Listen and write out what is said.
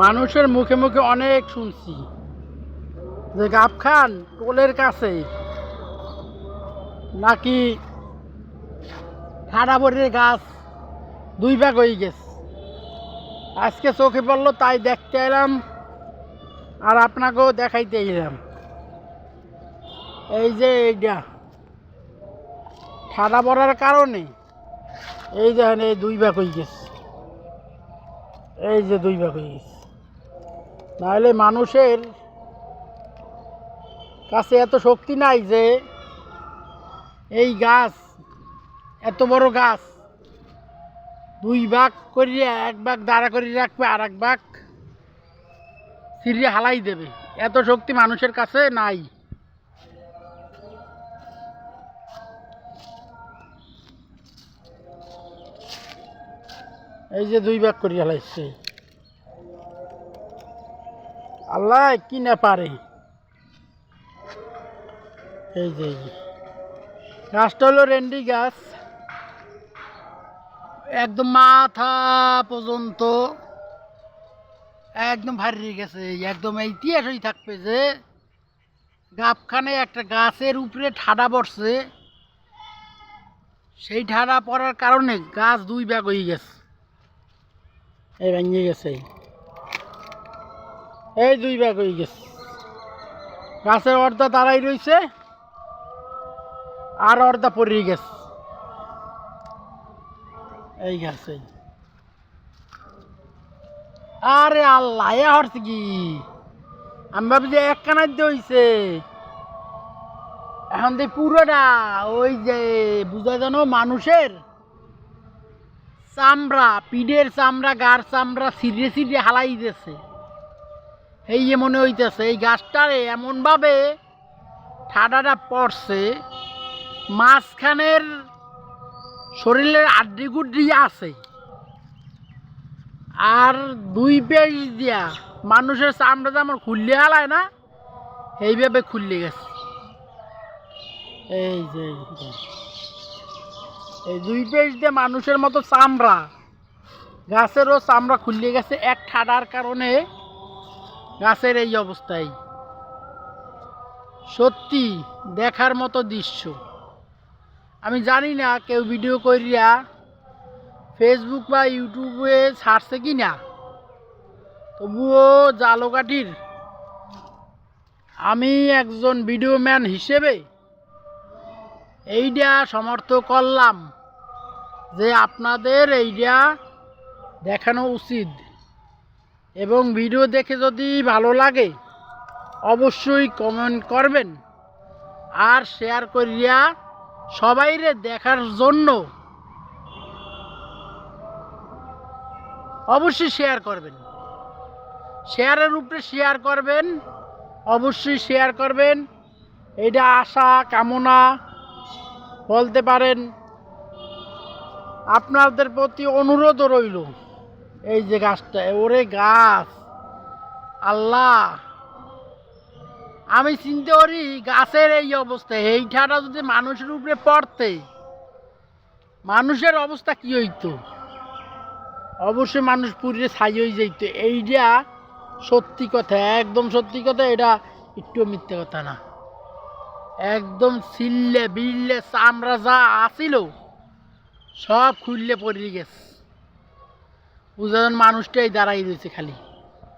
মানুষের মুখে মুখে অনেক শুনছি। যে গাব খান টোলের কাছে, নাকি ঠাডাবরের গাছ দুই ভাগ হয়ে গেছে। আজকে চোখে পড়ল, তাই দেখতে এলাম আর আপনাকেও দেখাইতে এলাম। এই যে এইটা ঠাডা পড়ার কারণে এই দেখেন এই দুই ভাগ হয়ে গেছে। এই যে দুই ভাগ হয়ে গেছে। নাহলে মানুষের কাছে এত শক্তি নাই যে এই গাছ, এত বড় গাছ দুই ভাগ করিয়ে এক ভাগ দাঁড়া করিয়ে রাখবে আর এক ভাগ সিরিয়ে হালাই দেবে। এত শক্তি মানুষের কাছে নাই। এই যে দুই ভাগ করিয়ে হালাইছে। আল্লাহ, কি না পারে? এই যে। গাছটা হলো রেন্ডি গাছ। একদম মাথা পর্যন্ত একদম ভারী গেছে। একদম ইতিহাসই থাকবে যে গাবখানে একটা গাছের উপরে ঠাডা পড়ছে। সেই ঠাডা পড়ার কারণে গাছ দুই ব্যাগ হয়ে গেছে। এই ভেঙে গেছে। এই। দুই ভাগ হয়ে গেছে। গাছের অর্ধা দাঁড়াই রয়েছে আর অর্ধা পড়ে গেছে। এই গাছে। আরে আল্লাহ, এ হরছে কি? আমি ভাবছি এক কানার হইছে। এখন তো পুরোটা, ওই যে বুঝা জানো মানুষের চামড়া, পিঠের চামড়া, গার চামড়া সিরিয়ে সিরিয়ে হালাই দিতেছে। এই যে মনে হইতেছে, এই গাছটারে এমনভাবে ঠাডাটা পড়ছে, মাঝখানের শরীরের আড্ডি গুড্ডি আছে। আর দুই পেজ দিয়া মানুষের চামড়া যেমন খুললে হালায় না, এইভাবে খুললে গেছে। এই যে। এই দুই পেজ দিয়ে মানুষের মতো চামড়া, গাছেরও চামড়া খুললে গেছে এক ঠাডার কারণে। গাছের এই অবস্থায়। সত্যি দেখার মতো দৃশ্য। আমি জানি না কেউ ভিডিও করিয়া ফেসবুক বা ইউটিউবে ছাড়ছে কি না তবুও জালকাঠির আমি একজন ভিডিও ম্যান হিসেবে এইটা সমর্থ করলাম যে আপনাদের এইটা দেখানো উচিত। এবং ভিডিও দেখে যদি ভালো লাগে, অবশ্যই কমেন্ট করবেন। আর শেয়ার করিয়া সবাইরে দেখার জন্য অবশ্যই শেয়ার করবেন। শেয়ারের উপরে শেয়ার করবেন, অবশ্যই শেয়ার করবেন। এটা আশা, কামনা বলতে পারেন। আপনাদের প্রতি অনুরোধ রইল। এই যে গাছটা, ওরে গাছ। আল্লাহ। আমি চিনতে পারি গাছের এই অবস্থা এইটাটা যদি মানুষের উপরে পড়তে, মানুষের অবস্থা কি হইতো? অবশ্যই মানুষ পুরে ছাই হয়ে যেত এইটা সত্যি কথা, একদম সত্যি কথা, এটা একটু মিথ্যে কথা না। একদম সিললে বিললে চামড়া যা আসিল সব খুললে পড়ে গেছে। বুঝলেন মানুষটাই দাঁড়াই রয়েছে খালি।